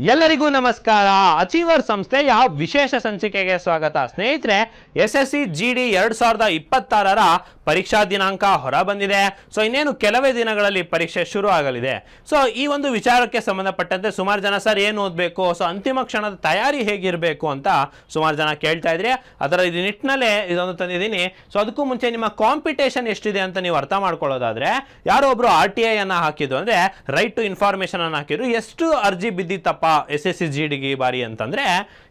ಎಲ್ಲರಿಗೂ ನಮಸ್ಕಾರ. ಅಚೀವರ್ ಸಂಸ್ಥೆಯ ವಿಶೇಷ ಸಂಚಿಕೆಗೆ ಸ್ವಾಗತ. ಸ್ನೇಹಿತರೆ S S C G D ಎರಡ್ ಸಾವಿರದ ಇಪ್ಪತ್ತಾರರ ಪರೀಕ್ಷಾ ದಿನಾಂಕ ಹೊರ ಬಂದಿದೆ ಸೊ, ಇನ್ನೇನು ಕೆಲವೇ ದಿನಗಳಲ್ಲಿ ಪರೀಕ್ಷೆ ಶುರು ಆಗಲಿದೆ. ಸೊ, ಈ ಒಂದು ವಿಚಾರಕ್ಕೆ ಸಂಬಂಧಪಟ್ಟಂತೆ ಸುಮಾರು ಜನ, ಸರ್, ಏನು ಓದಬೇಕು? ಸೊ, ಅಂತಿಮ ಕ್ಷಣದ ತಯಾರಿ ಹೇಗಿರಬೇಕು? ಅಂತ ಸುಮಾರು ಜನ ಕೇಳ್ತಾ ಇದ್ರಿ, ಅದರ ಇದು ನಿಟ್ಟಿನಲ್ಲೇ ಇದೊಂದು ತಂದಿದ್ದೀನಿ. ಸೊ, ಅದಕ್ಕೂ ಮುಂಚೆ ನಿಮ್ಮ ಕಾಂಪಿಟೇಷನ್ ಎಷ್ಟಿದೆ ಅಂತ ನೀವು ಅರ್ಥ ಮಾಡ್ಕೊಳ್ಳೋದಾದ್ರೆ, ಯಾರೋ ಒಬ್ರು ಆರ್ ಟಿ ಐ ಅನ್ನು ಹಾಕಿದ್ದು ಅಂದ್ರೆ, ರೈಟ್ ಟು ಇನ್ಫಾರ್ಮೇಶನ್ ಅನ್ನ ಹಾಕಿದ್ರು. ಎಷ್ಟು ಅರ್ಜಿ ಬಿದ್ದಿತ್ತಪ್ಪ ಎಸ್ ಎಸ್ ಸಿ ಜಿ ಡಿಗೆ ಈ ಬಾರಿ ಅಂತಂದ್ರೆ,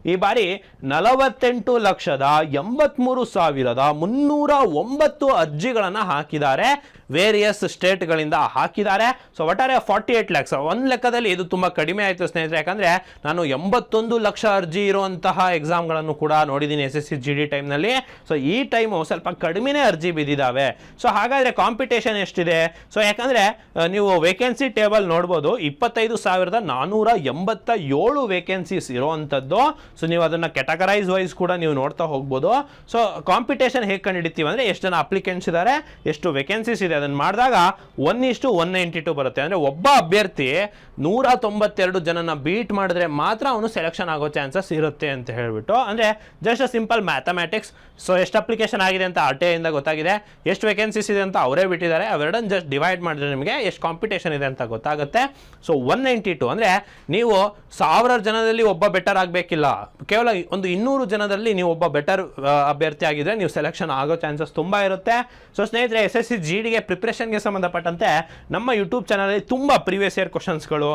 ಈ ಬಾರಿ ನಲವತ್ತೆಂಟು ಲಕ್ಷದ ಎಂಬತ್ಮೂರು ಸಾವಿರದ ಮುನ್ನೂರ ಒಂಬತ್ತು ಅರ್ಜಿಗಳನ್ನ ಹಾಕಿದ್ದಾರೆ. ವೇರಿಯಸ್ ಸ್ಟೇಟ್ಗಳಿಂದ ಹಾಕಿದ್ದಾರೆ. ಸೊ ಒಟ್ಟಾರೆ ಫಾರ್ಟಿ ಏಟ್ ಲ್ಯಾಕ್ಸ್ ಒಂದು ಲೆಕ್ಕದಲ್ಲಿ ಇದು ತುಂಬ ಕಡಿಮೆ ಆಯಿತು ಸ್ನೇಹಿತರೆ. ಯಾಕಂದರೆ ನಾನು ಎಂಬತ್ತೊಂದು ಲಕ್ಷ ಅರ್ಜಿ ಇರುವಂತಹ ಎಕ್ಸಾಮ್ಗಳನ್ನು ಕೂಡ ನೋಡಿದ್ದೀನಿ S S C G D ಟೈಮ್ನಲ್ಲಿ ಸೊ ಈ ಟೈಮು ಸ್ವಲ್ಪ ಕಡಿಮೆನೇ ಅರ್ಜಿ ಬಿದ್ದಿದ್ದಾವೆ ಸೊ ಹಾಗಾದರೆ ಕಾಂಪಿಟೇಷನ್ ಎಷ್ಟಿದೆ? ಸೊ ಯಾಕಂದರೆ ನೀವು ವೇಕೆನ್ಸಿ ಟೇಬಲ್ ನೋಡ್ಬೋದು. ಇಪ್ಪತ್ತೈದು ಸಾವಿರದ ನಾನ್ನೂರ ಎಂಬತ್ತ ಏಳು ವೇಕೆನ್ಸೀಸ್ ಇರೋವಂಥದ್ದು. ಸೊ ನೀವು ಅದನ್ನು ಕೆಟಗರೈಸ್ ವೈಸ್ ಕೂಡ ನೀವು ನೋಡ್ತಾ ಹೋಗ್ಬೋದು. ಸೊ ಕಾಂಪಿಟೇಷನ್ ಹೇಗೆ ಕಂಡುಹಿಡಿತೀವಿ ಅಂದರೆ, ಎಷ್ಟು ಜನ ಅಪ್ಲಿಕೆಂಟ್ಸ್ ಇದ್ದಾರೆ ಎಷ್ಟು ವೇಕೆನ್ಸೀಸ್ ಇದೆ ಅದನ್ನು ಮಾಡಿದಾಗ ಒನ್ ಇಷ್ಟು ಒನ್ ನೈಂಟಿ ಟು ಬರುತ್ತೆ. ಅಂದರೆ ಒಬ್ಬ ಅಭ್ಯರ್ಥಿ ನೂರ ತೊಂಬತ್ತೆರಡು ಜನನ ಬೀಟ್ ಮಾಡಿದ್ರೆ ಮಾತ್ರ ಅವನು ಸೆಲೆಕ್ಷನ್ ಆಗೋ ಚಾನ್ಸಸ್ ಇರುತ್ತೆ ಅಂತ ಹೇಳ್ಬಿಟ್ಟು, ಅಂದರೆ ಜಸ್ಟ್ ಸಿಂಪಲ್ ಮ್ಯಾಥಮೆಟಿಕ್ಸ್ ಸೊ ಎಷ್ಟು ಅಪ್ಲಿಕೇಶನ್ ಆಗಿದೆ ಅಂತ ಆರ್ ಟಿ ಇಂದ ಗೊತ್ತಾಗಿದೆ. ಎಷ್ಟು ವೇಕೆನ್ಸೀಸ್ ಇದೆ ಅಂತ ಅವರೇ ಬಿಟ್ಟಿದ್ದಾರೆ. ಅವೆರಡನ್ನು ಜಸ್ಟ್ ಡಿವೈಡ್ ಮಾಡಿದ್ರೆ ನಿಮಗೆ ಎಷ್ಟು ಕಾಂಪಿಟೇಷನ್ ಇದೆ ಅಂತ ಗೊತ್ತಾಗುತ್ತೆ. ಸೊ ಒನ್ ನೈಂಟಿ ಟು ಅಂದರೆ ನೀವು ಸಾವಿರ ಜನದಲ್ಲಿ ಒಬ್ಬ ಬೆಟರ್ ಆಗಬೇಕಿಲ್ಲ. ಕೇವಲ ಒಂದು ಇನ್ನೂರು ಜನದಲ್ಲಿ ನೀವು ಒಬ್ಬ ಬೆಟರ್ ಅಭ್ಯರ್ಥಿ ಆಗಿದ್ರೆ ನೀವು ಸೆಲೆಕ್ಷನ್ ಆಗೋ ಚಾನ್ಸಸ್ ತುಂಬ ಇರುತ್ತೆ. ಸೊ ಸ್ನೇಹಿತರೆ ಎಸ್ ಎಸ್ ಸಿ ಜಿ ಡಿಗೆ ಪ್ರಿಪ್ರೇಷನ್ಗೆ ಸಂಬಂಧಪಟ್ಟಂತೆ ನಮ್ಮ ಯೂಟ್ಯೂಬ್ ಚಾನಲಲ್ಲಿ ತುಂಬ ಪ್ರೀವಿಯಸ್ ಇಯರ್ ಕ್ವಶನ್ಸ್ಗಳು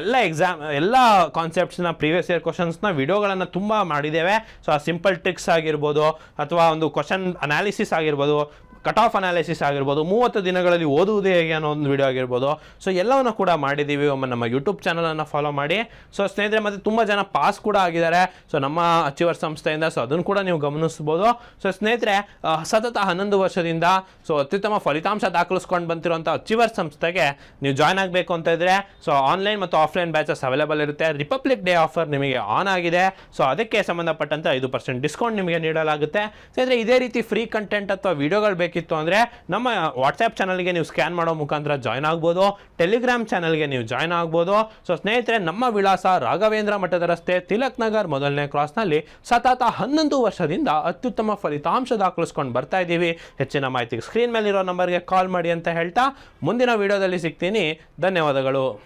ಎಲ್ಲ ಎಕ್ಸಾಮ್ ಎಲ್ಲ ಕಾನ್ಸೆಪ್ಟ್ಸ್ನ ಪ್ರೀವಿಯಸ್ ಇಯರ್ ಕ್ವಶನ್ಸ್ನ ವಿಡಿಯೋಗಳನ್ನು ತುಂಬ ಮಾಡಿದ್ದೇವೆ. ಸೊ ಆ ಸಿಂಪಲ್ ಟ್ರಿಕ್ಸ್ ಆಗಿರ್ಬೋದು, ಅಥವಾ ಒಂದು ಕ್ವಶನ್ ಅನಾಲಿಸಿಸ್ ಆಗಿರ್ಬೋದು ಕಟ್ ಆಫ್ ಅನಾಲಿಸಿಸ್ ಆಗಿರ್ಬೋದು, ಮೂವತ್ತು ದಿನಗಳಲ್ಲಿ ಓದುವುದೇ ಹೇಗೆ ಅನ್ನೋ ಒಂದು ವಿಡಿಯೋ ಆಗಿರ್ಬೋದು. ಸೊ ಎಲ್ಲವನ್ನು ಕೂಡ ಮಾಡಿದ್ದೀವಿ. ಒಮ್ಮೆ ನಮ್ಮ ಯೂಟ್ಯೂಬ್ ಚಾನಲನ್ನು ಫಾಲೋ ಮಾಡಿ. ಸೊ ಸ್ನೇಹಿತರೆ, ಮತ್ತು ತುಂಬ ಜನ ಪಾಸ್ ಕೂಡ ಆಗಿದ್ದಾರೆ. ಸೊ ನಮ್ಮ ಅಚೀವರ್ ಸಂಸ್ಥೆಯಿಂದ ಸೊ ಅದನ್ನು ಕೂಡ ನೀವು ಗಮನಿಸ್ಬೋದು ಸೊ ಸ್ನೇಹಿತರೆ ಸತತ ಹನ್ನೊಂದು ವರ್ಷದಿಂದ ಸೊ ಅತ್ಯುತ್ತಮ ಫಲಿತಾಂಶ ದಾಖಲಿಸ್ಕೊಂಡು ಬಂತಿರುವಂಥ ಅಚೀವರ್ ಸಂಸ್ಥೆಗೆ ನೀವು ಜಾಯ್ನ್ ಆಗಬೇಕು ಅಂತ ಇದ್ದರೆ ಸೊ ಆನ್ಲೈನ್ ಮತ್ತು ಆಫ್ಲೈನ್ ಬ್ಯಾಚಸ್ ಅವೈಲೇಬಲ್ ಇರುತ್ತೆ. ರಿಪಬ್ಲಿಕ್ ಡೇ ಆಫರ್ ನಿಮಗೆ ಆನ್ ಆಗಿದೆ. ಸೊ ಅದಕ್ಕೆ ಸಂಬಂಧಪಟ್ಟಂತೆ ಐದು ಪರ್ಸೆಂಟ್ ಡಿಸ್ಕೌಂಟ್ ನಿಮಗೆ ನೀಡಲಾಗುತ್ತೆ. ಸ್ನೇಹಿತರೆ, ಇದೇ ರೀತಿ ಫ್ರೀ ಕಂಟೆಂಟ್ ಅಥವಾ ವಿಡಿಯೋಗಳು ಬೇಕಿತ್ತು ಅಂದರೆ ನಮ್ಮ ವಾಟ್ಸ್ಆ್ಯಪ್ ಚಾನಲ್ಗೆ ನೀವು ಸ್ಕ್ಯಾನ್ ಮಾಡೋ ಮುಖಾಂತರ ಜಾಯ್ನ್ ಆಗ್ಬೋದು. ಟೆಲಿಗ್ರಾಮ್ ಚಾನಲ್ಗೆ ನೀವು ಜಾಯ್ನ್ ಆಗ್ಬೋದು. ಸೊ ಸ್ನೇಹಿತರೆ, ನಮ್ಮ ವಿಳಾಸ ರಾಘವೇಂದ್ರ ಮಠದ ರಸ್ತೆ, ತಿಲಕ್ ನಗರ್ ಮೊದಲನೇ ಕ್ರಾಸ್ನಲ್ಲಿ ಸತತ ಹನ್ನೊಂದು ವರ್ಷದಿಂದ ಅತ್ಯುತ್ತಮ ಫಲಿತಾಂಶ ದಾಖಲಿಸ್ಕೊಂಡು ಬರ್ತಾ ಇದ್ದೀವಿ. ಹೆಚ್ಚಿನ ಮಾಹಿತಿಗೆ ಸ್ಕ್ರೀನ್ ಮೇಲಿರೋ ನಂಬರ್ಗೆ ಕಾಲ್ ಮಾಡಿ ಅಂತ ಹೇಳ್ತಾ ಮುಂದಿನ ವಿಡಿಯೋದಲ್ಲಿ ಸಿಗ್ತೀನಿ. ಧನ್ಯವಾದಗಳು.